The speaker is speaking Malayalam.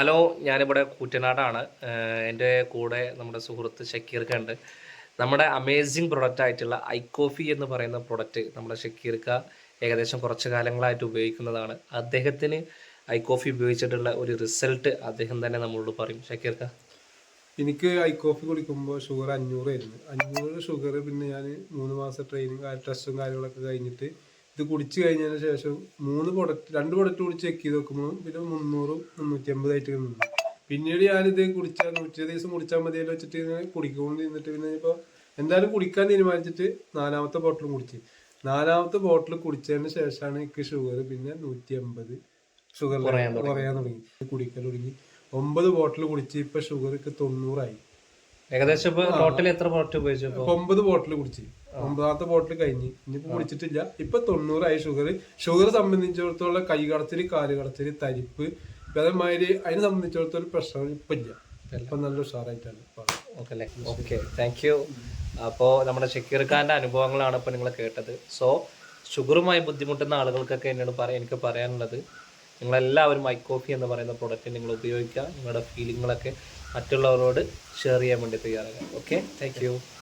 ഹലോ ഞാനിവിടെ കൂറ്റനാടാണ്. എന്റെ കൂടെ നമ്മുടെ സുഹൃത്ത് ഷക്കീർക്ക ഉണ്ട്. നമ്മുടെ അമേസിങ് പ്രൊഡക്റ്റ് ആയിട്ടുള്ള ഐക്കോഫി എന്ന് പറയുന്ന പ്രൊഡക്റ്റ് നമ്മുടെ ഷക്കീർക്ക ഏകദേശം കുറച്ച് കാലങ്ങളായിട്ട് ഉപയോഗിക്കുന്നതാണ്. അദ്ദേഹത്തിന് ഐക്കോഫി ഉപയോഗിച്ചിട്ടുള്ള ഒരു റിസൾട്ട് അദ്ദേഹം തന്നെ നമ്മളോട് പറയും. ഷക്കീർക്ക. എനിക്ക് ഐ കോഫി കുടിക്കുമ്പോൾ ഷുഗർ അഞ്ഞൂറായിരുന്നു. അഞ്ഞൂറ് ഷുഗർ പിന്നെ ഞാൻ മൂന്ന് മാസം ട്രെയിനിങ് ടെസ്റ്റും കാര്യങ്ങളൊക്കെ കഴിഞ്ഞിട്ട് ഇത് കുടിച്ചു കഴിഞ്ഞതിന് ശേഷം മൂന്ന് പ്രൊഡക്റ്റ് രണ്ട് പ്രൊഡക്റ്റ് കുടിച്ച് ചെക്ക് ചെയ്ത് നോക്കുമ്പോൾ പിന്നെ മുന്നൂറും മുന്നൂറ്റി അമ്പതായിട്ട് നിന്നു. പിന്നീട് ഞാനിത് കുടിച്ചാൽ നൂറ്റി ദിവസം കുടിച്ചാൽ മതിയല്ലോ വെച്ചിട്ട് ഇങ്ങനെ കുടിക്കുമെന്ന് നിന്നിട്ട് പിന്നെ ഇപ്പോൾ എന്തായാലും കുടിക്കാൻ തീരുമാനിച്ചിട്ട് നാലാമത്തെ ബോട്ടിൽ കുടിച്ച്. നാലാമത്തെ ബോട്ടിൽ കുടിച്ചതിന് ശേഷമാണ് എനിക്ക് ഷുഗർ പിന്നെ നൂറ്റി അമ്പത് ഷുഗർ കുറയാൻ തുടങ്ങി. കുടിക്കാൻ തുടങ്ങി. ഒമ്പത് ബോട്ടിൽ കുടിച്ച് ഇപ്പൊ ഷുഗർക്ക് തൊണ്ണൂറായി. ഏകദേശം ഇപ്പൊ ടോട്ടൽ എത്ര ബോട്ടിൽ ഉപയോഗിച്ചു ഒമ്പത് ബോട്ടിൽ കുടിച്ച്. ഒമ്പതാമത്തെ ബോട്ടിൽ കഴിഞ്ഞ്. ഇനിയിപ്പോ കുടിച്ചിട്ടില്ല. ഇപ്പൊ തൊണ്ണൂറായി ഷുഗർ ഷുഗർ സംബന്ധിച്ചിടത്തോളം കൈ കടച്ചിൽ കാൽ കടച്ചിൽ തരിപ്പ് അതേമാതിരി അതിനെ സംബന്ധിച്ചിടത്തോളം പ്രശ്നം ഇപ്പൊ ഇല്ല. ഇപ്പൊ നല്ല ഉഷാറായിട്ടാണ്. ഓക്കെ താങ്ക് യു അപ്പോൾ നമ്മുടെ ഷക്കീർ ഖാന്റെ അനുഭവങ്ങളാണ് ഇപ്പൊ നിങ്ങൾ കേട്ടത്. സോ ഷുഗറുമായി ബുദ്ധിമുട്ടുന്ന ആളുകൾക്കൊക്കെ എന്നോട് പറയാൻ എനിക്ക് പറയാനുള്ളത് നിങ്ങളെല്ലാവരും ഐ കോഫി എന്ന് പറയുന്ന പ്രൊഡക്റ്റ് നിങ്ങൾ ഉപയോഗിക്കുക. നിങ്ങളുടെ ഫീലിങ്ങുകളൊക്കെ മറ്റുള്ളവരോട് ഷെയർ ചെയ്യാൻ വേണ്ടി തയ്യാറാകാം. Okay thank you